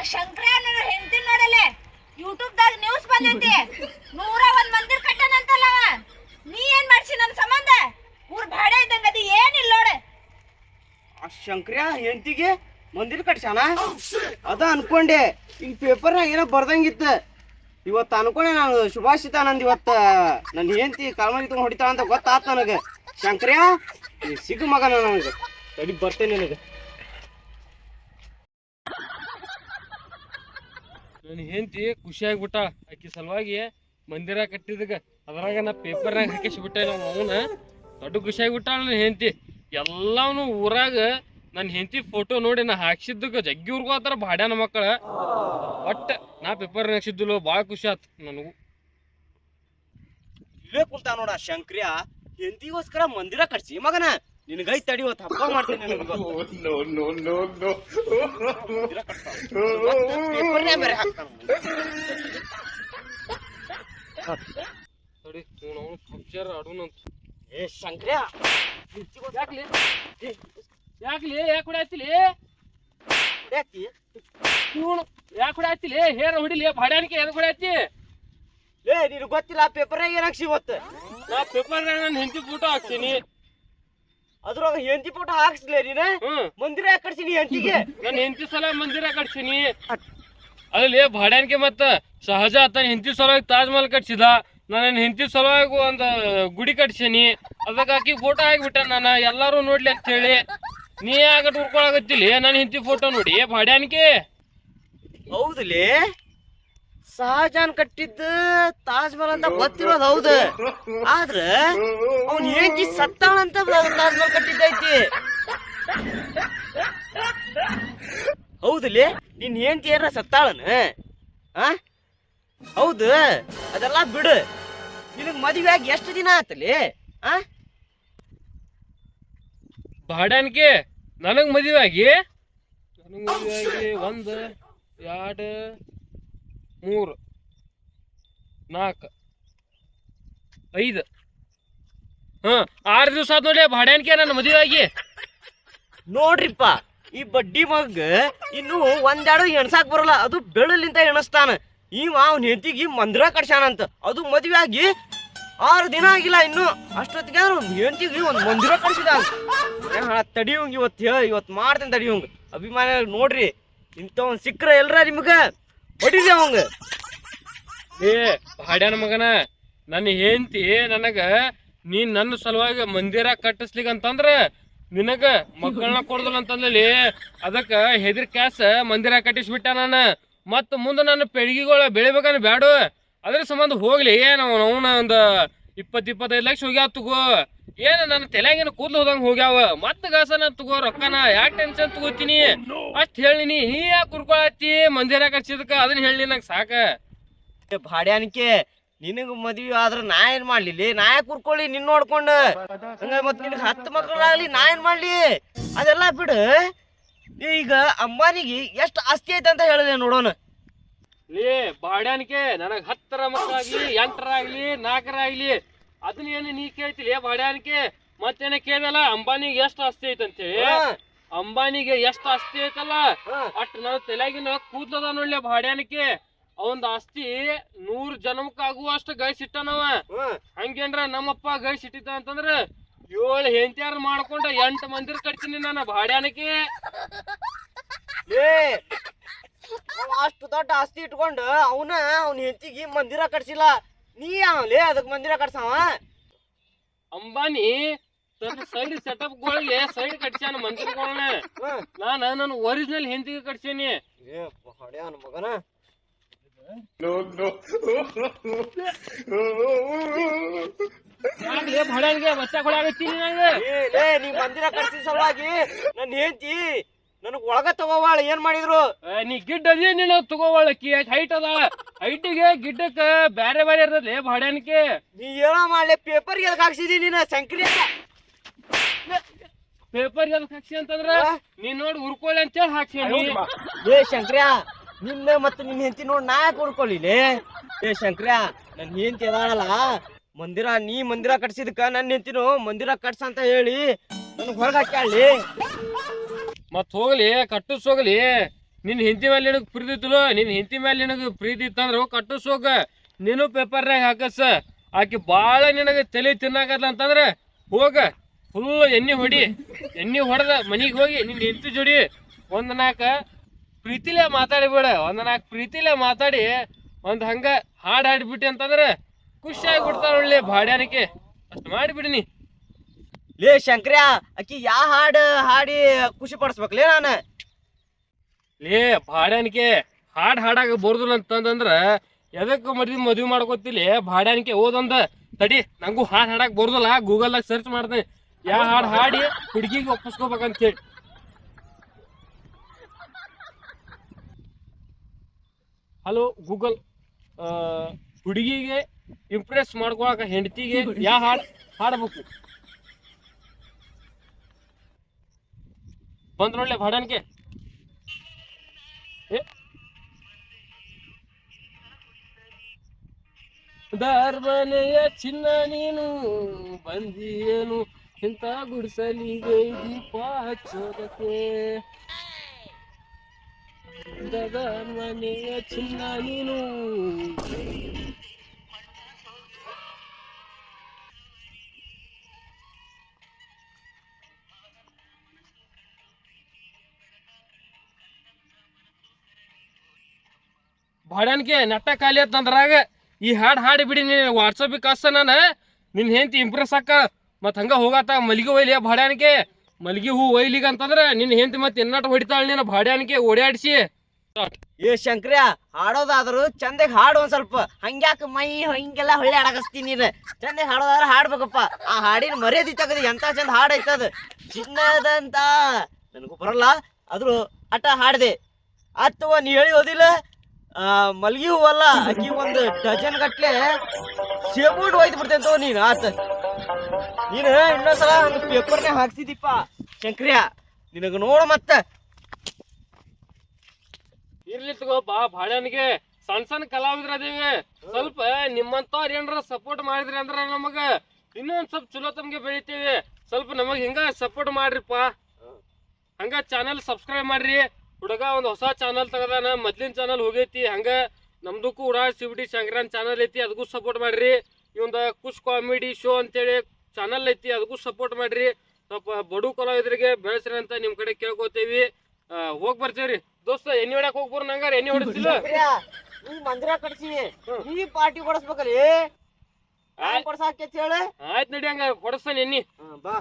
ಆ ಶಂಕರ ಹೆಂಡತಿ ನೋಡಲೆ? ಯೂಟ್ಯೂಬ್ ದಾಗ ನ್ಯೂಸ್ ಬಂದೈತಿ. ನೂರ ಒಂದ್ ಮಂದಿರ ಕಟ್ಟನಂತಲ್ಲ. ನೀ ಏನ್ ಮಾಡ್ಸಿ ನನ್ನ ಸಂಬಂಧ? ಊರ್ ಭಾಡೆ ಇದ್ದಂಗ ಅದು, ಏನಿಲ್ಲ ನೋಡ. ಆ ಶಂಕರ ಹೆಂಡತಿಗೆ ಮಂದಿರ ಕಟ್ಸ್ಯಾನ? ಅದ ಅನ್ಕೊಂಡೆ. ಈ ಪೇಪರ್ ಏನೋ ಬರ್ದಂಗಿತ್ತು. ಇವತ್ತು ಅನ್ಕೊಂಡೆ ನಾನು ಶುಭಾಷಿತ ನಂದು ಇವತ್ತು ನನ್ನ ಹೆಂಡತಿ ಕಾಲ್ಮರಿ ತಗೊಂಡು ಹೊಡಿತಾಳ ಅಂತ ಗೊತ್ತಾತ ನನಗೆ. ಶಂಕ್ರ್ಯ ನೀ ಸಿಗು ಮಗನ ನನಗೆ. ತಡಿ ಬರ್ತೇನೆ ನಿನಗೆ. ನನ್ನ ಹೆಂಡತಿ ಖುಷಿ ಆಗ್ಬಿಟ್ಟ. ಆಕಿ ಸಲುವಾಗಿ ಮಂದಿರ ಕಟ್ಟಿದಾಗ ಅದ್ರಾಗ ನಾ ಪೇಪರ್ನಾಗ ಹಾಕಿಸ್ಬಿಟ್ಟೆ ನಮ್ಮ ಅವನ. ದೊಡ್ಡ ಖುಷಿ ಆಗ್ಬಿಟ್ಟ ನನ್ನ ಹೆಂಡತಿ. ಎಲ್ಲವನು ಊರಾಗ ನನ್ನ ಹೆಂಡತಿ ಫೋಟೋ ನೋಡಿ ನಾ ಹಾಕ್ಸಿದ್ದಕ್ಕೆ ಜಗ್ಗಿ ಊರ್ಗೋತಾರ ಬಾಡ್ಯಾನ ಮಕ್ಕಳ. ಬಟ್ ನಾ ಪೇಪರ್ ಹಾಕ್ಸಿದ್ದಿಲ್ಲ ಭಾಳ ಖುಷಿ ಆತ್ ನನಗೂ. ಇಲ್ಲೇ ಕುಂತ ನೋಡ ಶಂಕ್ರಿಯ. ಹೆಂಡತಿಗೋಸ್ಕರ ಮಂದಿರ ಕಟ್ಸಿ ಮಗನ. ನಿನಗೈ ತಡಿ ಇವತ್ತು ಹಬ್ಬ ಮಾಡ್ತೇನೆ ತಡಿ ಅವನು ಆಡೋಣಂತ ಏ ಶಂಕ್ರ್ಯ. ಯಾಕ್ಲಿ? ಯಾಕ್ಲಿ? ಯಾಕೆ ಹೊಡ್ಯಾತಿಲಿ? ಯಾಕೆ ಇವನು ಯಾಕೆ ಹೊಡ್ಯಾತಿಲಿ? ಹೇರ ಹೊಡಿಲಿ ಬಾಡ್ಯಾನಿಕೆ ಎದಕ್ಕೆ ಹೊಡ್ಯಾತಿ? ಲೇ ನಿನಗೆ ಗೊತ್ತಿಲ್ಲ ಪೇಪರ್ನಾಗ ಏನ್ ಹಾಕ್ಸಿ ಇವತ್ತು? ನಾ ಪೇಪರ್ನಾಗ ನನ್ನ ಹೆಂಡತಿ ಫೋಟೋ ಹಾಕ್ತೀನಿ ಅದ್ರೊಳಗ ಹೆಂಡತಿ ಫೋಟೋ ಹಾಕ್ಸ್ಲೇ ನೀನು? ಮಂದಿರ ಯಾಕೆ ಕಟ್ಸಿನಿ ಹೆಂಡತಿಗೆ. ನಾನು ಹೆಂಡತಿ ಸಲ ಮಂದಿರ ಕಟ್ಸೀನಿ? ಅಲ್ಲಿ ಭಾಡ್ಯಾನ್ಕೆ ಮತ್ತ ಸಹಜ ತನ್ನ ಹೆಂಡತಿ ಸಲುವಾಗಿ ತಾಜ್ ಮಹಲ್ ಕಟ್ಸಿದ. ನಾನು ನನ್ನ ಹೆಂಡತಿ ಸಲುವಾಗಿ ಒಂದು ಗುಡಿ ಕಟ್ಸೀನಿ. ಅದಕ್ಕೆ ಆಕಿ ಫೋಟೋ ಆಗಿಬಿಟ್ಟ ನಾನು. ಎಲ್ಲರೂ ನೋಡ್ಲಿ ಅಂತ ಹೇಳಿ. ನೀ ಆಗ ಉರ್ಕೊಳಗತ್ತಿಲ್ಲ ನನ್ನ ಹೆಂಡತಿ ಫೋಟೋ ನೋಡಿ. ಭಾಡ್ಯಾನ್ಕೆ? ಹೌದಲೇ? ಸಹಜಾನ್ ಕಟ್ಟಿದ್ದ ತಾಜ್ ಮಹಲ್ ಅಂತ ಗೊತ್ತಿರೋದು ಹೌದು. ಆದ್ರ ಅವನ್ ಹೆಂಡತಿ ಸತ್ತಾಳಂತ ತಾಜ್ ಮಹಲ್ ಕಟ್ಟಿದ್ದೈತಿ. ಹೌದಲ್ಲಿ ನಿನ್ ಹೆಂಡತಿ ಏನಾರ ಸತ್ತಾಳನ? ಆ? ಹೌದು. ಅದೆಲ್ಲ ಬಿಡು. ನಿನಗ್ ಮದುವೆ ಆಗಿ ಎಷ್ಟು ದಿನ ಆತಲಿ? ಆ? ಬಾಡನ್ಕೆ ನನಗೆ ಮದುವೆ ಆಗಿ? ನನಗೆ ಮದುವೆ ಆಗಿ ಒಂದು, ಎರಡು ಮೂರು, ನಾಲ್ಕು, ಐದು. ಹಾಂ, ಆರು ದಿವಸ ಆದ್ ನೋಡಿ ಭಾಡ್ಯಾನ್ಕೆ ನನ್ನ ಮದುವೆ ಆಗಿ ನೋಡ್ರಿಪ್ಪ, ಈ ಬಡ್ಡಿ ಮಗ ಇನ್ನು ಒಂದೆರಡು ಎಣ್ಸಾಕ್ ಬರಲ್ಲ, ಅದು ಬೆಳಲಿಂತ ಎಣಸ್ತಾನ. ಇವ ಅವ್ನ ಹೆಂಡತಿಗೆ ಮಂದಿರ ಕಟ್ಸ್ಯಾನಂತ, ಅದು ಮದ್ವೆ ಆಗಿ ಆರು ದಿನ ಆಗಿಲ್ಲ ಇನ್ನು. ಅಷ್ಟೊತ್ತಿಗೆ ಒಂದು ಹೆಂಡತಿಗೆ ಒಂದು ಮಂದಿರ ಕಟ್ಸಿದ ತಡಿಯೋಂಗ್ ಇವತ್ತು ಇವತ್ತು ಮಾಡ್ತೇನೆ ತಡಿಯೋಂಗ್. ಅಭಿಮಾನ ನೋಡ್ರಿ ಇಂಥವ್ ಸಿಕ್ಕರೆ ಎಲ್ರ ನಿಮ್ಗ? ಹೊಡಿದೆ ಅವಂಗ. ಏ, ಹಾಡ್ಯಾನ ಮಗನ, ನನ್ನ ಹೆಂಡತಿ ನನಗ, ನೀನ್ ನನ್ನ ಸಲುವಾಗಿ ಮಂದಿರ ಕಟ್ಟಿಸ್ಲಿಕ್ಕೆ ಅಂತಂದ್ರ ನಿನಗ ಮಕ್ಕಳನ್ನ ಕೊಡದಲ್ಲ ಅಂತಂದಲ್ಲಿ ಅದಕ್ಕ ಹೆದರ್ ಕ್ಯಾಸ ಮಂದಿರ ಕಟ್ಟಿಸ್ಬಿಟ್ಟ ನಾನು. ಮತ್ತ ಮುಂದೆ ನನ್ನ ಪೆಳಿಗೆಗಳ ಬೆಳಿಬೇಕನ್ನ ಬ್ಯಾಡ. ಅದ್ರ ಸಂಬಂಧ ಹೋಗ್ಲಿ, ಏನು ಅವನ ಒಂದು ಇಪ್ಪತ್ತು ಇಪ್ಪತ್ತೈದು ಲಕ್ಷ ಹೋಗ್ಯಾವ ತಗೋ. ಏನು ನನ್ನ ತಲೆಗಿನ ಕೂದಲು ಹೋದಂಗೆ ಹೋಗ್ಯಾವ? ಮತ್ತ ಗಾಸನ ತಗೋ ರೊಕ್ಕನ ಯಾಕೆ ಟೆನ್ಷನ್ ತಗೋತೀನಿ? ಅಷ್ಟು ಹೇಳಿನಿ ನೀ ಯಾಕೆ ಕುರ್ಕೊಳತ್ತಿ? ಮಂದಿರ ಕಟ್ಸಿದಕ್ಕ ಅದನ್ನ ಹೇಳಿ ನಂಗೆ ಸಾಕ. ಭಾಡ್ಯಾನಿಕೆ ನಿನಗೆ ಮದ್ವಿ ಆದ್ರೆ ನಾ ಏನ್ ಮಾಡ್ಲಿ ನಾ ಯಾಕೆ ಕುರ್ಕೊಳ್ಳಿ ನಿನ್ನ ನೋಡ್ಕೊಂಡು? ಹಂಗ ಮತ್ತೆ ನಿನಗೆ ಹತ್ತು ಮಕ್ಕಳಾಗ್ಲಿ ನಾ ಏನು ಮಾಡ್ಲಿ? ಅದೆಲ್ಲ ಬಿಡು. ಈಗ ಅಂಬಾನಿಗೆ ಎಷ್ಟು ಆಸ್ತಿ ಐತೆ ಅಂತ ಹೇಳಿದೆ ನೋಡೋಣ. ಲೇ ಬಾಡ್ಯಾನಿಕೆ ನನಗೆ ಹತ್ತರ ಮಕ್ಕಳಾಗ್ಲಿ ಎಂಟರಾಗ್ಲಿ ನಾಲ್ಕರಾಗ್ಲಿ ಅದನ್ನ ಏನು ನೀ ಕೇಳ್ತಿಲ್ಲ? ಬಾಡ್ಯಾನಿಕೆ ಮತ್ತೇನ ಕೇಳಲ್ಲ ಅಂಬಾನಿಗೆ ಎಷ್ಟು ಆಸ್ತಿ ಐತಂತೇಳಿ? ಅಂಬಾನಿಗೆ ಎಷ್ಟು ಆಸ್ತಿ ಐತಲ್ಲ? ಅಷ್ಟ್ ನನ್ನ ತಲೆಗಿನ ಕೂದ್ಲದ ನೋಡ್ಲಿ ಬಾಡ್ಯಾನಿಕೆ ಅವಂದ್ ಆಸ್ತಿ ನೂರ್ ಜನ್ಮಕ್ಕಾಗುವಷ್ಟು ಗಳಿಸಿಟ್ಟನವ ಹಂಗೇನ್ರ ನಮ್ಮಪ್ಪ ಗಳಿಸಿಟ್ಟಿದ್ದ ಅಂತಂದ್ರ ಏಳು ಹೆಂಡ್ತಿಯಾರ ಮಾಡ್ಕೊಂಡ ಎಂಟು ಮಂದಿರ ಕಟ್ತೀನಿ ನಾನು ಬಾಡ್ಯಾನಕ್ಕೆ ಅಷ್ಟು ದೊಡ್ಡ ಆಸ್ತಿ ಇಟ್ಕೊಂಡು ಅವನ ಅವನ ಹೆಂಡತಿಗೆ ಮಂದಿರ ಕಟ್ಸಿಲ್ಲ. ನೀ ಯಾವಲೇ ಅದಕ್ಕೆ ಮಂದಿರ ಕಟ್ಸವ? ಅಂಬಾನಿ ತನ್ನ ಸೈಡ್ ಸೆಟಪ್ ಗೋಳಿಗೆ ಸೈಡ್ ಕಟ್ಸ್ಯಾನ ಮಂದಿರಗಳನ್ನ ನಾನು ನನ್ನ ಒರಿಜಿನಲ್ ಹೆಂಡತಿಗೆ ಕಟ್ಸೇನಿ ಏ ಹೊಡ್ಯಾನ ಮಗನ. ಯಾಕ್ಲೆ ಬಡವನಿಗೆ ಬಚ್ಚ ಕೊಡಾಗತ್ತೀನಿ ನಂಗೆ? ಏ ನೀ ಮಂದಿರ ಕಟ್ಸಿದ ಸಲುವಾಗಿ ನನ್ನ ಹೆಂಡತಿ ನನಗೆ ಒಳಗ ತಗೋವಾಳ ಏನ್ ಮಾಡಿದ್ರು? ಏ, ನೀ ಗಿಡ್ಡ ಅದೇ ನೀನು ತಗೋವಳಕಿ ಹೈಟ್ ಅದ. ಹೈಟಿಗೆ ಗಿಡ್ಡಕ್ಕ ಬ್ಯಾರೆ ಬ್ಯಾರೆ ಇರ್ತದೆ ಬಾಡ್ಯಾನಿಕೆ ನೀ ಏನೋ ಮಾಡ್ಲಿ ಪೇಪರ್ಗೆ ಎದಕ್ ಹಾಕ್ಸಿದಿ ನೀನ ಸಂಕ್ರಿ ಪೇಪರ್ ಎದಕ್ ಹಾಕ್ಸಿ ಅಂತಂದ್ರ ನೀನ್ ನೋಡಿ ಹುರ್ಕೊಳ್ಳಿ ಅಂತ ಹೇಳಿ ಹಾಕ್ಸಿ ಏ ಶಂಕ್ರ್ಯ ನಿನ್ನ ಮತ್ತೆ ನಿನ್ನ ಹೆಂಡತಿ ನೋಡಿ ನಾ ಯಾಕೆ ನೀ ಏ ಶಂಕ್ರ್ಯ ನನ್ನ ಹೆಂಡತಿ ಅದಾಳಲ್ಲ. ಮಂದಿರ ನೀ ಮಂದಿರ ಕಟ್ಸಿದಕ್ಕ ನನ್ನ ಹೆಂಡತಿನು ಮಂದಿರ ಕಟ್ಸ ಅಂತ ಹೇಳಿ ನನಗೆ ಹೊರಗೆ ಹಾಕ್ಯಾಳಿ ಮತ್ತೆ ಹೋಗ್ಲಿ ಕಟ್ಟಿಸ್ ಹೋಗ್ಲಿ ನಿನ್ ಹೆಂಡತಿ ಮೇಲೆ ನಿನಗ್ ಪ್ರೀತಿ ಇತ್ತಲೋ? ನಿನ್ನ ಹೆಂಡತಿ ಮೇಲೆ ನಿನಗೆ ಪ್ರೀತಿ ಇತ್ತಂದ್ರೆ ಕಟ್ಟಿಸೋಗ ನೀನು ಪೇಪರ್ನಾಗ ಹಾಕಸ. ಆಕಿ ಬಾಳ ನಿನಗೆ ತಲೆ ತಿನ್ನಾಕತ್ಲ ಅಂತಂದ್ರೆ ಹೋಗ. ಫುಲ್ ಎಣ್ಣೆ ಹೊಡಿ. ಎಣ್ಣೆ ಹೊಡೆದ ಮನಿಗೆ ಹೋಗಿ ನಿನ್ನ ಹೆಂಡತಿ ಜೋಡಿ ಒಂದು ನಾಲ್ಕು ಪ್ರೀತಿಲೇ ಮಾತಾಡಿಬೇಡ. ಒಂದು ನಾಲ್ಕು ಪ್ರೀತಿಲೇ ಮಾತಾಡಿ ಒಂದ್ ಹಂಗ ಹಾಡ್ ಹಾಡ್ಬಿಟ್ಟಿ ಅಂತಂದ್ರೆ ಖುಷಿಯಾಗಿ ಆಗ್ಬಿಡ್ತಾಳ ಒಳ್ಳೆ ಭಾಡ್ಯಾನಿಕೆ ಅಷ್ಟ್ ಮಾಡಿಬಿಡಿ ನೀ. ಲೇ ಶಂಕ್ರ್ಯಾ ಅಕ್ಕಿ ಯಾ ಹಾಡು ಹಾಡಿ ಖುಷಿ ಪಡಿಸ್ಬೇಕ್ಲೇ ನಾನು? ಲೇ, ಭಾಡ್ಯಾನಿಕೆ ಹಾಡ್ ಹಾಡಾಗ ಬರ್ದು ಅಂತಂದ್ರ ಎದಕ್ ಮದ್ವಿ ಮದ್ವಿ ಮಾಡ್ಕೊತಿಲಿ? ಭಾಡ್ಯಾನಿಕೆ ಓದೊಂದ ತಡಿ, ನಂಗೂ ಹಾಡ್ ಹಾಡಕ್ ಬರ್ದಲ್ಲ. ಗೂಗಲ್ದಾಗ ಸರ್ಚ್ ಮಾಡ್ದೆ. ಯಾ ಹಾಡ್ ಹಾಡಿ ಹುಡುಗಿಗೆ ಒಪ್ಪಿಸ್ಕೋಬೇಕಂತ ಹೇಳಿ ಹಲೋ, ಗೂಗಲ್ ಹುಡುಗಿಗೆ ಇಂಪ್ರೆಸ್ ಮಾಡ್ಕೊಳಕ ಹೆಂಡತಿಗೆ ಯಾ ಹಾಡ್ ಹಾಡ್ಬೇಕು? ಬಂದ್ರೊಳ್ಳೆ ಭಾಡ್ಯಾನಿಕೆ. ದಾರ್ಮನೆಯ ಚಿನ್ನ ನೀನು ಬಂದಿಯೇನು? ಇಂಥ ಗುಡಿಸಲಿಗೆ ದೀಪ ಹಚ್ಚೋದಕ್ಕೆ ದಾರ್ಮನೆಯ ಚಿನ್ನ ನೀನು ಭಾಡ್ಯಾನ್ಕೆ ನಟ್ಟ ಖಾಲಿ ಈ ಹಾಡು ಹಾಡಿ ಬಿಡಿ ನೀನು ವಾಟ್ಸಪ್ಪಿಗೆ ಕಷ್ಟ ನಾನು. ನಿನ್ನ ಹೆಂಡತಿ ಇಂಪ್ರೆಸ್ ಆಕ. ಮತ್ ಹಂಗ ಹೋಗತ್ತ ಮಲ್ಲಿಗೆ ಒಯ್ಲಿ ಬಾಡ್ಯಾನಿಕೆ ಮಲ್ಲಿಗೆ ಹೂ ಒಯ್ಲಿಗ ಅಂತಂದ್ರೆ ನಿನ್ನ ಹೆಂಡತಿ ಮತ್ತೆ ಎನ್ನಟ ಹೊಡಿತಾಳ ನೀನು ಬಾಡ್ಯಾನಿಕೆ ಓಡಾಡಿಸಿ ಏ ಶಂಕ್ರ್ಯಾ, ಹಾಡೋದಾದ್ರು ಚಂದಗೆ ಹಾಡು ಒಂದ್ ಸ್ವಲ್ಪ. ಹಂಗ್ಯಾಕ ಮೈ ಹಿಂಗೆಲ್ಲ ಹೊಳ್ಳಿ ಆಡಕಸ್ತಿ ನೀನು. ಚಂದಗೆ ಹಾಡೋದಾದ್ರೆ ಹಾಡ್ಬೇಕಪ್ಪ. ಆ ಹಾಡಿನ ಮರ್ಯಾದಿ ತಗದು ಎಂತ ಚಂದ ಹಾಡು ಐತದ. ಚಿನ್ನದಂತ. ನನಗೂ ಬರಲ್ಲ, ಆದ್ರೂ ಆಟ ಹಾಡ್ದೆ. ಅತ್ತು ನೀ ಹೇಳಿ ಓದಿಲ್ಲ ಮಲ್ಗಿ ಹೂವಲ್ಲ ಅಕ್ಕಿ ಒಂದು ಡಜನ್ ಗಟ್ಲೆ ಸೇಬುಡ್ ಒಯ್ದು ಬಿಡ್ತೇನೆ ನೀನು, ಆತ. ನೀನು ಇನ್ನೊಂದ್ಸಲ ಪೇಪರ್ನೇ ಹಾಕ್ಸಿದಿಪ್ಪ ಶಂಕ್ರಿಯ. ನಿನಗೆ ನೋಡು ಮತ್ತೆ. ಇರ್ಲಿ ತಗೋ, ಬಾ ಭಾಡ್ಯಾನಿಗೆ ಸಣ್ಣ ಸಣ್ಣ ಕಲಾವಿದ್ರ ಅದೇವಿ ಸ್ವಲ್ಪ ನಿಮ್ಮಂತವ್ರ ಏನಾರ ಸಪೋರ್ಟ್ ಮಾಡಿದ್ರಿ ಅಂದ್ರ ನಮಗ ಇನ್ನೊಂದ್ ಸ್ವಲ್ಪ ಚಲೋ ತಮ್ಗೆ ಬೆಳಿತೀವಿ. ಸ್ವಲ್ಪ ನಮಗ್ ಹಿಂಗ ಸಪೋರ್ಟ್ ಮಾಡ್ರಿಪ್ಪ. ಹಂಗ ಚಾನೆಲ್ ಸಬ್ಸ್ಕ್ರೈಬ್ ಮಾಡ್ರಿ. ಹುಡುಗ ಒಂದು ಹೊಸ ಚಾನಲ್ ತಗದಾನ ಮೊದ್ಲಿನ ಚಾನಲ್ ಹೋಗೈತಿ ಹಂಗ ನಮ್ದಕ್ಕೂ ಕೂಡ ಸಿಬಿಟಿ ಶಂಕರನ್ ಚಾನಲ್ ಐತಿ ಅದಕ್ಕೂ ಸಪೋರ್ಟ್ ಮಾಡ್ರಿ. ಇವಂದ ಖುಷ್ ಕಾಮಿಡಿ ಶೋ ಅಂತೇಳಿ ಚಾನಲ್ ಐತಿ ಅದಕ್ಕೂ ಸಪೋರ್ಟ್ ಮಾಡ್ರಿ. ಸ್ವಲ್ಪ ಬಡು ಕಲಾವಿದರಿಗೆ ಬೆಳೆಸ್ರಿ ಅಂತ ನಿಮ್ಮ ಕಡೆ ಕೇಳ್ಕೊತೇವಿ. ಹೋಗಿ ಬರ್ತೀವ್ರಿ. ದೋಸ್ತ ಎಣ್ಣೆ ಹೊಡಕ್ ಹೋಗ್ಬರ್ ನಂಗಾರ ಎಣ್ಣೆ ಹೊಡಿಸಿಲ್ಲ? ನೀ ಮಂದಿರ ಕಟ್ಸಿ ನೀ ಪಾರ್ಟಿ ಕೊಡಿಸ್ಬೇಕಲ್ಲಿ? ಹೇಳ. ಆಯ್ತ್ ನಡಿ ಹಂಗ ಕೊಡಿಸ್ತಾನೆ ಎಣ್ಣಿ. ಬಾ.